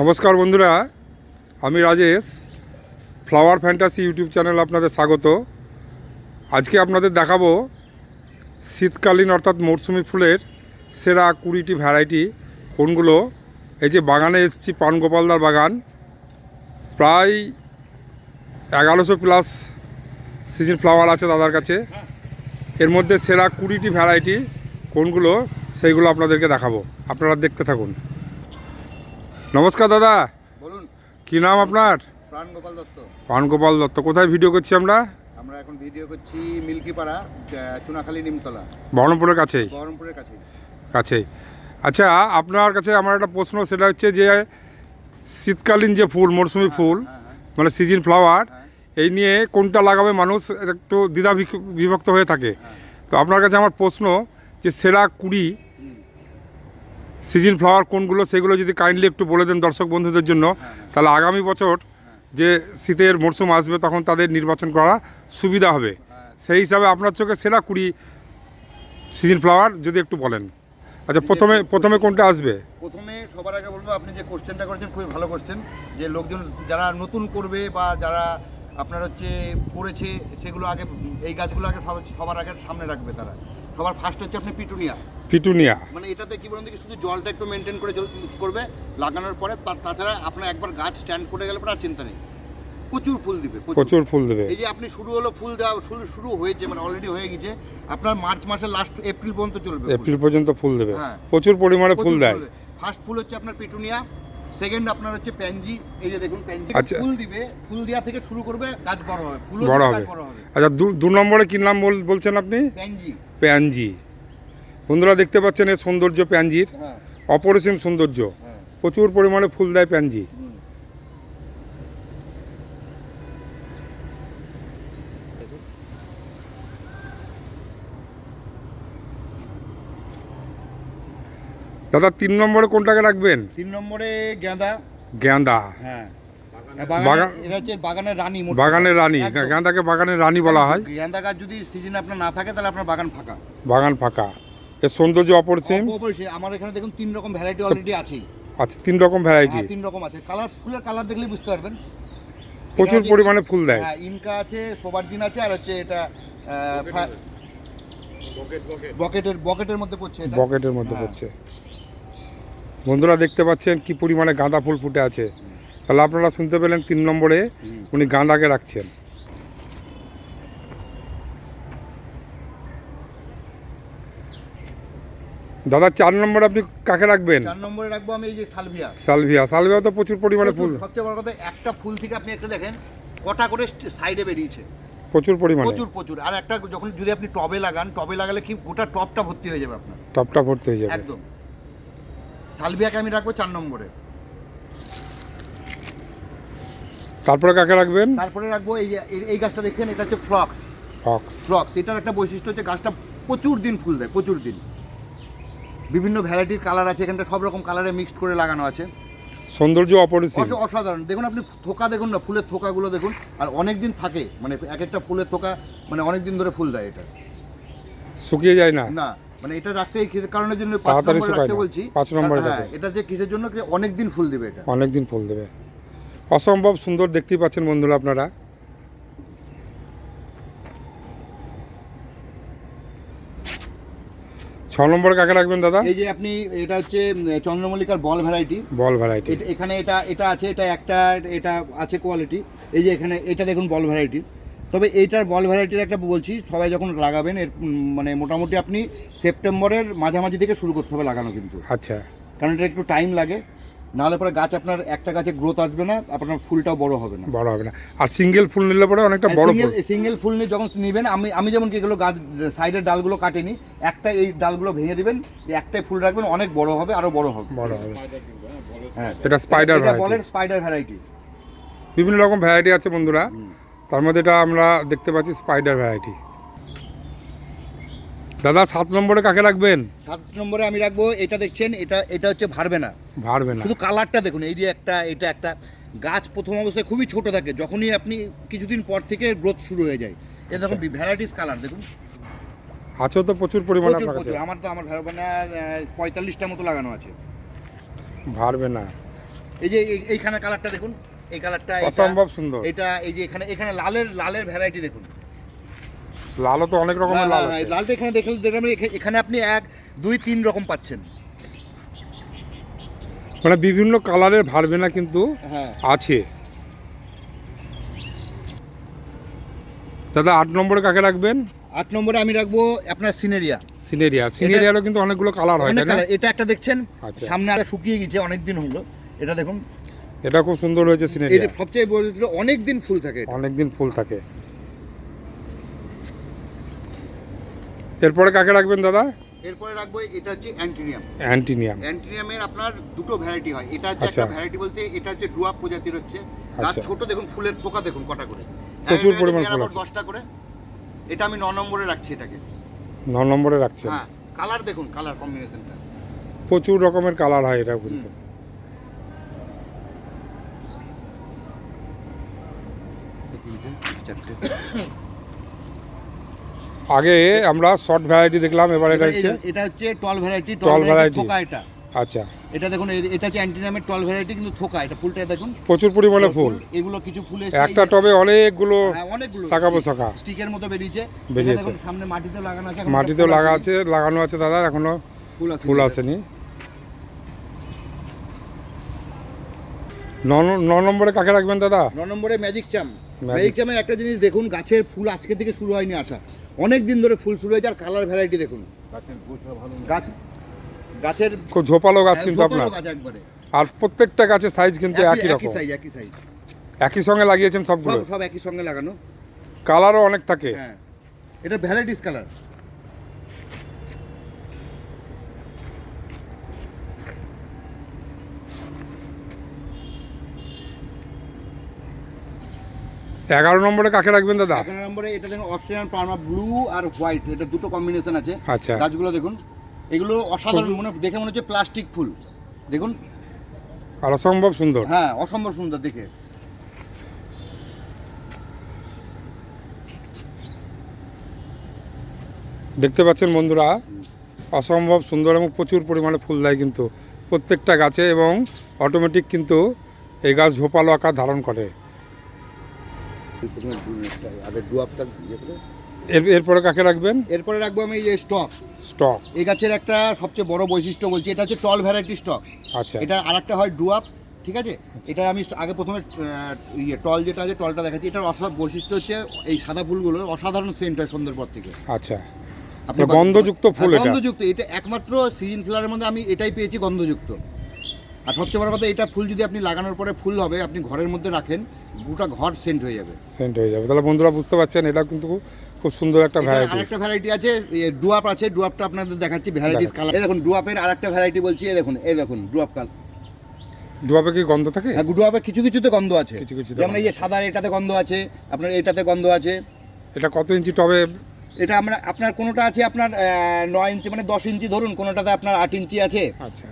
নমস্কার বন্ধুরা, আমি Rajesh flower fantasy YouTube channel আপনাদের স্বাগত। আজকে আপনাদের দেখাবো শীতকালীন অর্থাৎ মরশুমি ফুলের সেরা কুড়িটি ভ্যারাইটি কোনগুলো? এই যে বাগানে এসেছি, পানগোপালদার বাগান। প্রায় এগারোশো প্লাস সিজন ফ্লাওয়ার আছে দাদার কাছে। এর মধ্যে সেরা কুড়িটি ভ্যারাইটি কোনগুলো? সেইগুলো আপনাদেরকে দেখাবো। আপনারা দেখতে থাকুন। নমস্কার দাদা। বলুন। কি নাম আপনার? প্রাণ গোপাল দত্ত। পানগোপাল দত্ত। কোথায় ভিডিও করছি আমরা? আমরা এখন ভিডিও করছি মিল্কিপাড়া চুনাখালী নিমতলা। বহরমপুরের কাছেই? বহরমপুরের কাছে কাছেই। আচ্ছা আপনার কাছে আমার একটা প্রশ্ন সেটা হচ্ছে যে শীতকালীন যে ফুল মরশুমি ফুল মানে সিজন ফ্লাওয়ার এই নিয়ে কোনটা লাগাবে মানুষ একটু দ্বিধা বিভক্ত হয়ে থাকে। তো আপনার কাছে আমার প্রশ্ন যে সেরা কুড়ি সিজন ফ্লাওয়ার কোনগুলো সেগুলো যদি কাইন্ডলি একটু বলে দেন দর্শক বন্ধুদের জন্য তাহলে আগামী বছর যে শীতের মরশুম আসবে তখন তাদের নির্বাচন করা সুবিধা হবে। সেই হিসাবে আপনার চোখে সেরা কুড়ি সিজন ফ্লাওয়ার যদি একটু বলেন। আচ্ছা প্রথমে প্রথমে কোনটা আসবে? প্রথমে সবার আগে বলব আপনি যে কোশ্চেনটা করেছেন খুবই ভালো কোশ্চেন যে লোকজন যারা নতুন করবে বা যারা আপনার হচ্ছে করেছে সেগুলো আগে এই গাছগুলো আগে সব- সবার আগে সামনে রাখবে তারা। সবার ফার্স্ট হচ্ছে আপনি পিটুনিয়া। পিটুনিয়া। মানে এটাতে কি বলুন দেখি শুধু জলটা একটু মেনটেন করে করবে লাগানোর পরে তাছাড়া আপনার একবার গাছ স্ট্যান্ড করে গেলে পরে আর চিন্তা নেই। প্রচুর ফুল দিবে প্রচুর। ফুল দেবে। এই যে আপনি শুরু হলো ফুল দেওয়া শুরু শুরু হয়েছে মানে অলরেডি হয়ে গেছে আপনার মার্চ মাসের লাস্ট এপ্রিল পর্যন্ত চলবে এপ্রিল পর্যন্ত ফুল দেবে। হ্যাঁ। প্রচুর পরিমাণে ফুল দেয়। ফার্স্ট ফুল হচ্ছে আপনার পিটুনিয়া সেকেন্ড আপনার হচ্ছে প্যানজি এই যে দেখুন প্যানজি আচ্ছা। ফুল দিবে ফুল দেওয়া থেকে শুরু করবে গাছ বড় হবে ফুল বড় হবে। আচ্ছা দু দু নম্বরে কি নাম বলছেন আপনি? প্যানজি। প্যানজি। বন্ধুরা দেখতে পাচ্ছেন এর সৌন্দর্য প্যানজির? হ্যাঁ। অপরিসীম সৌন্দর্য। হ্যাঁ। প্রচুর পরিমাণে ফুল দেয় প্যানজি। দাদা তিন নম্বরে কোনটাকে রাখবেন? তিন নম্বরে গাঁদা গেঁদা হ্যাঁ। বাগানের রানী বাগানের রানী। গেঁদাকে বাগানের রানী বলা হয়। গেঁদা গাছ যদি সিজন আপনার না থাকে তাহলে আপনার বাগান ফাঁকা। বাগান ফাঁকা। এর সৌন্দর্য অপরিসীম? আমার এখানে দেখুন তিন রকম ভ্যারাইটি অলরেডি আছেই আচ্ছা তিন রকম ভ্যারাইটি তিন রকম আছে। কালার ফুলের কালার দেখলেই বুঝতে পারবেন। প্রচুর পরিমাণে ফুল দেয়। হ্যাঁ ইনকা আছে সোবার্জিন আছে আর হচ্ছে এটা বকেটের। বকেটের মধ্যে পড়ছে বকেটের মধ্যে হ্যাঁ। পড়ছে। বন্ধুরা দেখতে পাচ্ছেন কি পরিমাণে গাঁদা ফুল ফুটে আছে। তাহলে আপনারা শুনতে পেলেন তিন নম্বরে উনি গাঁদাকে রাখছেন। দাদা চার নম্বরে আপনি কাকে রাখবেন? চার নম্বরে রাখব আমি এই যে সালভিয়া। সালভিয়া। সালভিয়া তো প্রচুর পরিমাণে ফুল। সবচেয়ে বড় কথা একটা ফুল থেকে আপনি একটা দেখেন কটা করে সাইডে বেরিয়েছে। প্রচুর পরিমাণে। প্রচুর প্রচুর। আর একটা যখন যদি আপনি টবে লাগান টবে লাগালে কি গোটা টবটা ভর্তি হয়ে যাবে আপনার। টপটা ভর্তি হয়ে যাবে। একদম। সালভিয়াকে আমি রাখব চার নম্বরে। তারপরে কাকে রাখবেন? তারপরে রাখব এই এই- গাছটা দেখছেন এটা হচ্ছে ফ্লক্স ফক্স ফ্লক্স এটার একটা বৈশিষ্ট্য হচ্ছে গাছটা প্রচুর দিন ফুল দেয় প্রচুর দিন। বিভিন্ন ভ্যারাইটির কালার আছে এখানটা সব রকম কালারে মিক্সড করে লাগানো আছে। সৌন্দর্য অপরিসীম। অসাধারণ। দেখুন আপনি থোকা দেখুন না ফুলের থোকাগুলো দেখুন আর অনেক দিন থাকে মানে এক একটা ফুলের থোকা মানে অনেক দিন ধরে ফুল দেয় এটা। শুকিয়ে যায় না? না মানে এটা রাখতে এই কিসের কারণের জন্য? পাঁচ নম্বরে রাখতে বলছি পাঁচ নম্বরে হ্যাঁ এটা যে কিসের জন্য অনেক দিন ফুল দিবে এটা। অনেক দিন ফুল দেবে। অসম্ভব সুন্দর দেখতেই পাচ্ছেন বন্ধুরা আপনারা। ছ নম্বরে কাকে রাখবেন দাদা? এই যে আপনি এটা হচ্ছে চন্দ্রমল্লিকার বল ভ্যারাইটি বল ভ্যারাইটি এখানে এটা এটা আছে এটা একটা এটা আছে কোয়ালিটি এই যে এখানে এটা দেখুন বল ভ্যারাইটি তবে এইটার বল ভ্যারাইটির একটা বলছি সবাই যখন লাগাবেন এর মানে মোটামুটি আপনি সেপ্টেম্বরের মাঝামাঝি থেকে শুরু করতে হবে লাগানো কিন্তু। আচ্ছা। কারণ এটা একটু টাইম লাগে। নাহলে পরে গাছ আপনার একটা গাছে গ্রোথ আসবে না আপনার ফুলটাও বড় হবে না। বড় হবে না। আর সিঙ্গেল ফুল নিলে পরে অনেকটা বড় সিঙ্গেল ফুল। সিঙ্গেল ফুল নিয়ে যখন নেবেন আমি আমি যেমন কি এগুলো গাছ সাইডের ডালগুলো কাটেনি একটা এই ডালগুলো ভেঙে দিবেন একটাই ফুল রাখবেন অনেক বড় হবে আরও বড় হবে। বড় হবে। হ্যাঁ। এটা variety। বলের স্পাইডার ভ্যারাইটি বিভিন্ন রকম ভ্যারাইটি আছে বন্ধুরা। তার মধ্যে এটা আমরা দেখতে পাচ্ছি স্পাইডার ভ্যারাইটি দাদা সাত নম্বরে কাকে রাখবেন? সাত নম্বরে আমি রাখব এটা দেখছেন এটা এটা হচ্ছে ভারবে না। ভারবে না। শুধু কালারটা দেখুন এই যে একটা এটা একটা। গাছ প্রথম অবস্থায় খুবই ছোট থাকে যখনই আপনি কিছুদিন পর থেকে গ্রোথ শুরু হয়ে যায়। এ দেখুন ভ্যারাইটিস কালার দেখুন। আছেও তো প্রচুর পরিমাণে প্রচুর প্রচুর আমার তো আমার ভারবে না পঁয়তাল্লিশটা মতো লাগানো আছে। ভারবে না। এই যে এই- এইখানে কালারটা দেখুন এই কালারটা অসম্ভব সুন্দর। এটা এই যে এখানে এখানে লালের লালের ভ্যারাইটি দেখুন। লালও তো অনেক রকমের লাল হ্যাঁ, হ্যাঁ, আছে লালটা এখানে দেখলে দেখলাম এখানে আপনি এক দুই তিন রকম পাচ্ছেন। মানে বিভিন্ন কালারের ভারবেনা কিন্তু হ্যাঁ। আছে। দাদা আট নম্বরে কাকে রাখবেন? আট নম্বরে আমি রাখব আপনার সিনেরিয়া। সিনেরিয়া। সিনেরিয়ারও কিন্তু অনেকগুলো কালার হয় তাই না? এটা একটা দেখছেন? আচ্ছা। সামনে আর শুকিয়ে গেছে অনেক দিন হলো। এটা দেখুন। এটা খুব সুন্দর হয়েছে এটা সিনেরিয়া সবচেয়ে বড় অনেক দিন ফুল থাকে এটা। অনেকদিন ফুল থাকে। এরপরে কাকে রাখবেন দাদা? এরপরে রাখব এটা হচ্ছে অ্যান্টিনিয়াম। অ্যান্টিনিয়াম। অ্যান্টিনিয়ামের আপনার দুটো ভ্যারাইটি হয়। এটা হচ্ছে আচ্ছা। একটা ভ্যারাইটি বলতে এটা হচ্ছে ডুয়াপ প্রজাতির হচ্ছে। গাছ আচ্ছা। ছোট দেখুন ফুলের থোকা দেখুন কটা করে। প্রচুর পরিমাণ ফুল আছে। দশটা করে। এটা আমি ন নম্বরে রাখছি এটাকে। ন নম্বরে রাখছেন? হ্যাঁ কালার দেখুন কালার কম্বিনেশনটা প্রচুর রকমের কালার হয় এটা কিন্তু। চারটে। আগে আমরা শর্ট ভ্যারাইটি দেখলাম এবার এটা হচ্ছে এটা হচ্ছে টল ভ্যারাইটি টল ভ্যারাইটি থোকা এটা। আচ্ছা। এটা দেখুন এটা হচ্ছে অ্যান্টিনামের টল ভ্যারাইটি কিন্তু থোকা এটা ফুলটা দেখুন। প্রচুর পরিমাণে ফুল এগুলো কিছু ফুল একটা টবে অনেকগুলো হ্যাঁ, অনেকগুলো। শাখা পোশাখা। স্টিকের মতো বেরিয়েছে। বেরিয়েছে। সামনে মাটিতে লাগানো আছে মাটিতেও লাগা আছে লাগানো আছে দাদা এখনও ফুল আসেনি। ন ন- ন নম্বরে কাকে রাখবেন দাদা? ন নম্বরে ম্যাজিক চাম। ম্যাজিক। চামের একটা জিনিস দেখুন গাছের ফুল আজকে থেকে শুরু হয়নি আসা অনেক দিন ধরে ফুল শুরু হয়েছে আর কালার ভ্যারাইটি দেখুন। গাছ গাছের খুব ঝোপালো গাছ হ্যাঁ, কিন্তু আপনার। একবারে। আর প্রত্যেকটা গাছের সাইজ কিন্তু একই একই রকম। সাইজ একই সাইজ একই সঙ্গে লাগিয়েছেন সবগুলো? সব সব একই সঙ্গে লাগানো। কালারও অনেক থাকে। হ্যাঁ। এটা ভ্যারাইটিস কালার এগারো নম্বরে কাকে রাখবেন দাদা? এগারো নম্বরে এটা দেখুন অস্ট্রেলিয়ান পার্মা ব্লু আর হোয়াইট এটা দুটো কম্বিনেশন আছে। আচ্ছা। গাছগুলো দেখুন এগুলো অসাধারণ মনে দেখে মনে হচ্ছে প্লাস্টিক ফুল। দেখুন। আর অসম্ভব সুন্দর। হ্যাঁ অসম্ভব সুন্দর দেখে। দেখতে পাচ্ছেন বন্ধুরা অসম্ভব সুন্দর এবং প্রচুর পরিমাণে ফুল দেয় কিন্তু প্রত্যেকটা গাছে এবং অটোমেটিক কিন্তু এই গাছ ঝোপালো আকার ধারণ করে। আগে ডুয়াপটা ইয়ে করে। এরপরে কাকে রাখবেন? এরপরে রাখব আমি এই যে স্টক। স্টক। এই গাছের একটা সবচেয়ে বড় বৈশিষ্ট্য বলছি এটা হচ্ছে টল ভ্যারাইটি স্টক। আচ্ছা। এটা আরেকটা হয় ডুয়াপ ঠিক আছে? এটা আমি আগে প্রথমে ইয়ে টল যেটা আছে টলটা দেখাচ্ছি। এটার অসাধারণ বৈশিষ্ট্য হচ্ছে এই সাদা ফুলগুলো অসাধারণ সেন্ট হয় সন্ধ্যের পর থেকে। আচ্ছা। আপনি মানে গন্ধযুক্ত ফুল হ্যাঁ, এটা। গন্ধযুক্ত। এটা একমাত্র সিজন ফ্লাওয়ারের মধ্যে আমি এটাই পেয়েছি গন্ধযুক্ত। আর সবচেয়ে বড় কথা এটা ফুল যদি আপনি লাগানোর পরে ফুল হবে আপনি ঘরের মধ্যে রাখেন গোটা ঘর সেন্ট হয়ে যাবে। সেন্ট হয়ে যাবে। তাহলে বন্ধুরা বুঝতে পারছেন এটা কিন্তু খুব সুন্দর একটা ভ্যারাইটি আরেকটা ভ্যারাইটি আছে ডুয়াপ আছে ডুয়াপটা আপনাদের দেখাচ্ছি ভ্যারাইটিস কালার এই দেখুন ডুয়াপের আরেকটা ভ্যারাইটি বলছি এই দেখুন এই দেখুন ডুয়াপ কাল ডুয়াবে কি গন্ধ থাকে? হ্যাঁ ডুয়াপে কিছু কিছুতে গন্ধ আছে। কিছু কিছু যেমন এই যে সাদা এটাতে গন্ধ আছে আপনার এটাতে গন্ধ আছে। এটা কত ইঞ্চি টবে? এটা আমরা আপনার কোনোটা আছে আপনার নয় ইঞ্চি মানে দশ ইঞ্চি ধরুন কোনোটাতে আপনার আট ইঞ্চি আছে। আচ্ছা।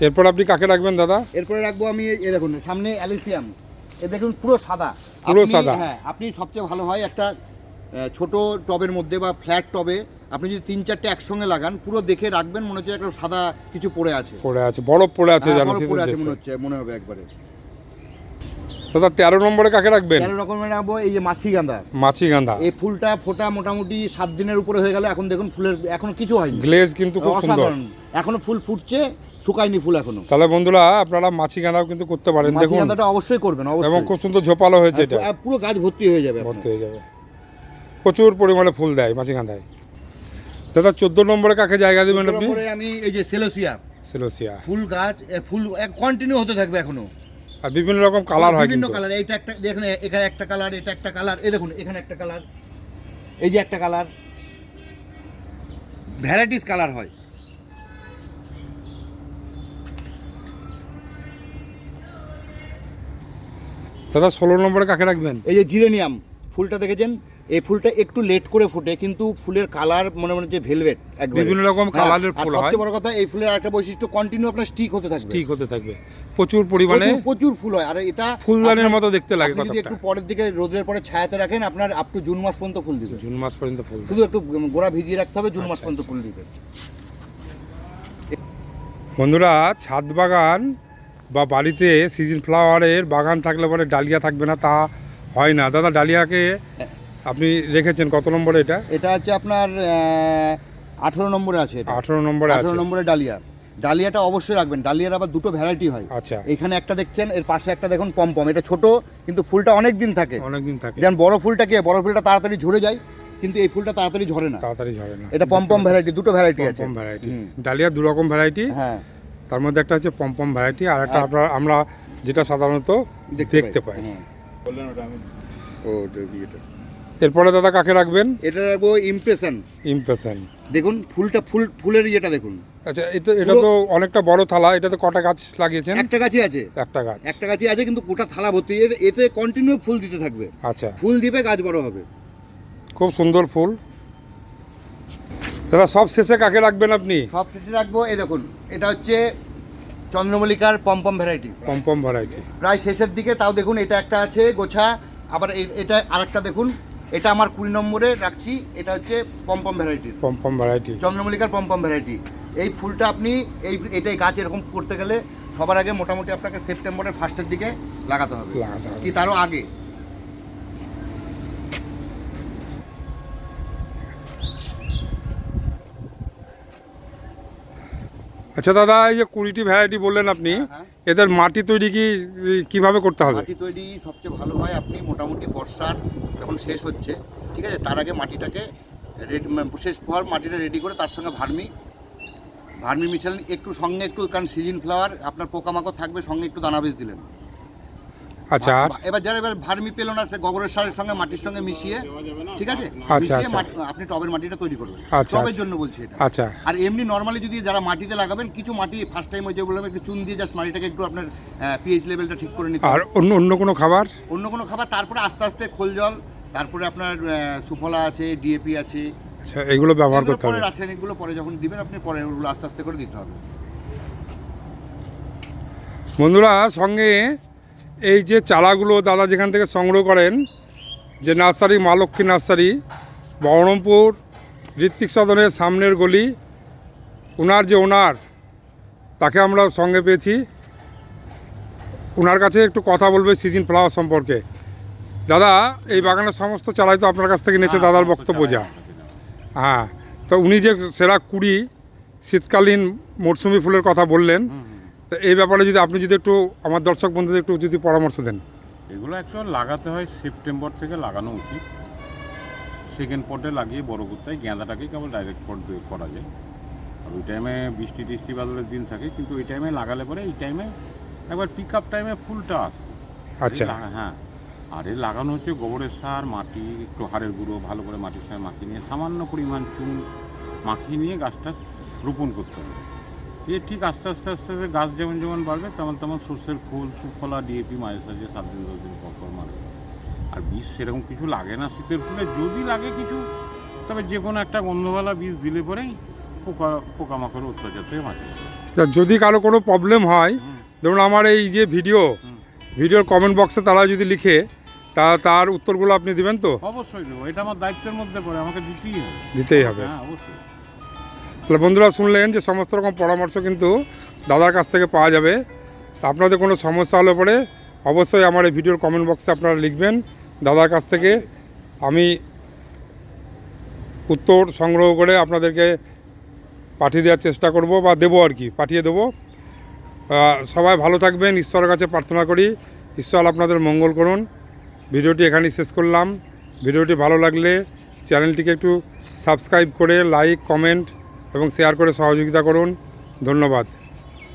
এরপর আপনি কাকে রাখবেন দাদা? এরপরে রাখব আমি এই দেখুন সামনে অ্যালিসিয়াম এ দেখুন পুরো সাদা। পুরো আপনি- সাদা। হ্যাঁ আপনি সবচেয়ে ভালো হয় একটা আহ, ছোট টবের মধ্যে বা ফ্ল্যাট টবে আপনি যদি তিন চারটে একসঙ্গে লাগান পুরো দেখে রাখবেন মনে হচ্ছে একটা সাদা কিছু পড়ে আছে। পড়ে আছে বরফ পড়ে আছে হ্যাঁ, জানো শীতের পড়ে আছে দেশে। মনে হচ্ছে মনে হবে একবারে। দাদা তেরো নম্বরে কাকে রাখবেন? তেরো রকমের রাখব এই যে মাছি গাঁদা। মাছি গাঁদা। এই ফুলটা ফোটা মোটামুটি সাত দিনের উপরে হয়ে গেল এখন দেখুন ফুলের এখন কিছু হয়নি। গ্লেজ কিন্তু খুব সুন্দর। অসাধারণ। এখনও ফুল ফুটছে শুকায়নি ফুল এখনও। তাহলে বন্ধুরা আপনারা মাছি গাঁদাও কিন্তু করতে পারেন মাছি দেখুন। গাঁদাটা অবশ্যই করবেন অবশ্যই। এবং খুব সুন্দর ঝোপালো হয়েছে এটা। পুরো গাছ ভর্তি হয়ে যাবে। ভর্তি হয়ে যাবে। প্রচুর পরিমাণে ফুল দেয় মাছি গাঁদায়। দাদা চোদ্দ নম্বরে কাকে জায়গা দেবেন আপনি? আমি এই যে সেলোসিয়া। সেলোসিয়া। ফুল গাছ এ, ফুল কন্টিনিউ হতে থাকবে এখনও। আর বিভিন্ন রকম কালার হয় বিভিন্ন কালার এইটা একটা দেখুন এখানে একটা কালার এটা একটা কালার এই দেখুন এখানে একটা কালার এই যে একটা কালার। ভ্যারাইটিস কালার হয়। দাদা ষোলো নম্বরে কাকে রাখবেন? এই যে জিরেনিয়াম ফুলটা দেখেছেন? এই ফুলটা একটু লেট করে ফোটে কিন্তু ফুলের কালার মনে মনে হচ্ছে ভেলভেট বিভিন্ন রকম colour-এর ফুল হয়। সবচেয়ে বড় কথা এই ফুলের একটা বৈশিষ্ট্য কন্টিনিউ আপনার স্টিক হতে থাকবে। ঠিক হতে থাকবে। প্রচুর পরিমাণে প্রচুর ফুল হয়। আর এটা ফুলদানির মতো দেখতে লাগে আপনি যদি একটু পরের দিকে রোদের পরে ছায়াতে রাখেন আপনার আপ টু জুন মাস পর্যন্ত ফুল দিবে। জুন মাস পর্যন্ত ফুল শুধু একটু গোড়া ভিজিয়ে রাখতে হবে জুন মাস আচ্ছা, পর্যন্ত ফুল দিবে। বন্ধুরা ছাদ বাগান বা বাড়িতে সিজন ফ্লাওয়ারের বাগান থাকলে পরে ডালিয়া থাকবে না তা হয় না। দাদা ডালিয়াকে আপনি রেখেছেন কত নম্বরে এটা? এটা হচ্ছে আপনার আঠেরো নম্বরে আছে আঠেরো নম্বরে আঠেরো নম্বরে ডালিয়া। ডালিয়াটা অবশ্যই রাখবেন। ডালিয়ার আবার দুটো ভ্যারাইটি হয়। আচ্ছা। এখানে একটা দেখছেন এর পাশে একটা দেখুন পম্পম। এটা ছোট কিন্তু ফুলটা অনেক দিন থাকে। অনেকদিন থাকে। যেমন বড় ফুলটা কি? বড় ফুলটা তাড়াতাড়ি ঝরে যায় কিন্তু এই ফুলটা তাড়াতাড়ি ঝরে না। তাড়াতাড়ি ঝরে না। এটা পম্পম ভ্যারাইটি দুটো ভ্যারাইটি আছে। ভ্যারাইটি ডালিয়া দু রকম ভ্যারাইটি হ্যাঁ। তার মধ্যে একটা হচ্ছে পম্পম ভ্যারাইটি আর একটা আপনার আমরা যেটা সাধারণত দেখতে পাই। হ্যাঁ। ও এটা। এরপরে দাদা কাকে রাখবেন? এটা রাখব ইমপ্রেশন ইমপ্রেশন দেখুন ফুলটা ফুল ফুলের ইয়েটা দেখুন। আচ্ছা এটা এটা তো অনেকটা বড় থালা এটাতে কটা গাছ লাগিয়েছেন? একটা গাছই আছে। একটা গাছ। একটা গাছই আছে কিন্তু গোটা থালা ভর্তি। এতে কন্টিনিউ ফুল দিতে থাকবে। আচ্ছা। ফুল দিবে গাছ বড় হবে। খুব সুন্দর ফুল। দাদা সব শেষে কাকে রাখবেন আপনি? সব শেষে রাখব এই দেখুন এটা হচ্ছে চন্দ্রমল্লিকার পম্পম ভ্যারাইটি পম্পম ভ্যারাইটি প্রায় শেষের দিকে তাও দেখুন এটা একটা আছে গোছা আবার এটা আরেকটা দেখুন এটা আমার কুড়ি নম্বরে রাখছি এটা হচ্ছে পম্পম ভ্যারাইটির পম্পম ভ্যারাইটি চন্দ্রমল্লিকার পম্পম ভ্যারাইটি এই ফুলটা আপনি এই এটাই গাছ এরকম করতে গেলে সবার আগে মোটামুটি আপনাকে সেপ্টেম্বরের ফার্স্টের দিকে লাগাতে হবে। লাগাতে হবে। কি তারও আগে। আচ্ছা দাদা এই যে কুড়িটি ভ্যারাইটি বললেন আপনি হ্যাঁ। এদের মাটি তৈরি কি কীভাবে করতে হবে মাটি তৈরি সবচেয়ে ভালো হয় আপনি মোটামুটি বর্ষার যখন শেষ হচ্ছে ঠিক আছে তার আগে মাটিটাকে রেডি শেষ হওয়ার মাটিটা রেডি করে তার সঙ্গে ভার্মি ভার্মি মিশালেন একটু সঙ্গে একটু কারণ সিজন ফ্লাওয়ার আপনার পোকামাকড় থাকবে সঙ্গে একটু দানা বীজ দিলেন আচ্ছা। এবার যারা এবার ভার্মি পেল না গোবরের সারের সঙ্গে মাটির সঙ্গে মিশিয়ে ঠিক আছে? আচ্ছা, মিশিয়ে আচ্ছা। মাটি- আপনি টবের মাটিটা তৈরি করবেন। আচ্ছা, টবের। জন্য বলছি এটা। আচ্ছা। আর এমনি নর্মালি যদি যারা মাটিতে লাগাবেন কিছু মাটি ফার্স্ট টাইম ওই যে বললাম একটু চুন দিয়ে জাস্ট মাটিটাকে একটু আপনার পিএইচ লেভেলটা ঠিক করে নিতে আর। অন্য অন্য কোনো খাবার? অন্য কোনো খাবার তারপরে আস্তে আস্তে খোল জল তারপরে আপনার সুফলা আছে ডিএপি আছে। আচ্ছা এগুলো ব্যবহার করতে হবে। রাসায়নিকগুলো পরে যখন দিবেন আপনি পরে ওগুলো আস্তে আস্তে করে দিতে হবে। বন্ধুরা সঙ্গে এই যে চারাগুলো দাদা যেখান থেকে সংগ্রহ করেন যে নার্সারি মা লক্ষ্মী নার্সারি বহরমপুর ঋত্বিক সদনের সামনের গলি ওনার যে ওনার তাকে আমরা সঙ্গে পেয়েছি। ওনার কাছে একটু কথা বলবে সিজন ফ্লাওয়ার সম্পর্কে। দাদা এই বাগানের সমস্ত চারাই তো আপনার কাছ থেকে নিয়েছে দাদার বক্তব্য যা। হ্যাঁ তো উনি যে সেরা কুড়ি শীতকালীন মরশুমি ফুলের কথা বললেন তো এই ব্যাপারে যদি আপনি যদি একটু আমার দর্শক বন্ধুদের একটু যদি পরামর্শ দেন। এগুলো অ্যাকচুয়াল লাগাতে হয় সেপ্টেম্বর থেকে লাগানো উচিত। সেকেন্ড পটে লাগিয়ে বড় করতে হয়। গেঁদাটাকে কেবল ডাইরেক্ট পট দিয়ে করা যায়। আর ওই টাইমে বৃষ্টি টিষ্টি বাদলের দিন থাকে কিন্তু ওই টাইমে লাগালে পরে এই টাইমে একবার পিক আপ টাইমে ফুলটা আসে। আচ্ছা। হ্যাঁ। আর এর লাগানো হচ্ছে গোবরের সার মাটি একটু হাড়ের গুঁড়ো ভালো করে মাটির সাথে মাখিয়ে নিয়ে সামান্য পরিমাণ চুন মাখিয়ে নিয়ে গাছটা রোপণ করতে হবে। এ ঠিক আস্তে আস্তে আস্তে আস্তে গাছ যেমন যেমন বাড়বে তেমন তেমন সর্ষের ফুল সুফলা ডিএপি মাঝে সাঝে সাত দিন দশ দিন পর পর মারবে। আর বীজ সেরকম কিছু লাগে না শীতের ফুলে। যদি লাগে কিছু তবে যে কোনো একটা গন্ধওয়ালা বীজ দিলে পরেই পোকা পোকামাকড় অত্যাচার থেকে বাঁচে। তা যদি কারও কোনো প্রবলেম হয় ধরুন আমার এই যে ভিডিও ভিডিওর কমেন্ট বক্সে তারা যদি লিখে তা তার উত্তরগুলো আপনি দিবেন তো? অবশ্যই দেবো। এটা আমার দায়িত্বের মধ্যে পড়ে আমাকে দিতেই হবে। দিতেই হবে। হ্যাঁ অবশ্যই। তাহলে বন্ধুরা শুনলেন যে সমস্ত রকম পরামর্শ কিন্তু দাদার কাছ থেকে পাওয়া যাবে। আপনাদের কোনো সমস্যা হলে পরে অবশ্যই আমার এই ভিডিওর কমেন্ট বক্সে আপনারা লিখবেন দাদার কাছ থেকে। আমি উত্তর সংগ্রহ করে আপনাদেরকে পাঠিয়ে দেওয়ার চেষ্টা করব বা দেবো আর কি, পাঠিয়ে দেবো। সবাই ভালো থাকবেন, ঈশ্বরের কাছে প্রার্থনা করি। ঈশ্বর আপনাদের মঙ্গল করুন। ভিডিওটি এখানেই শেষ করলাম। ভিডিওটি ভালো লাগলে চ্যানেলটিকে একটু সাবস্ক্রাইব করে লাইক কমেন্ট এবং শেয়ার করে সহযোগিতা করুন। ধন্যবাদ।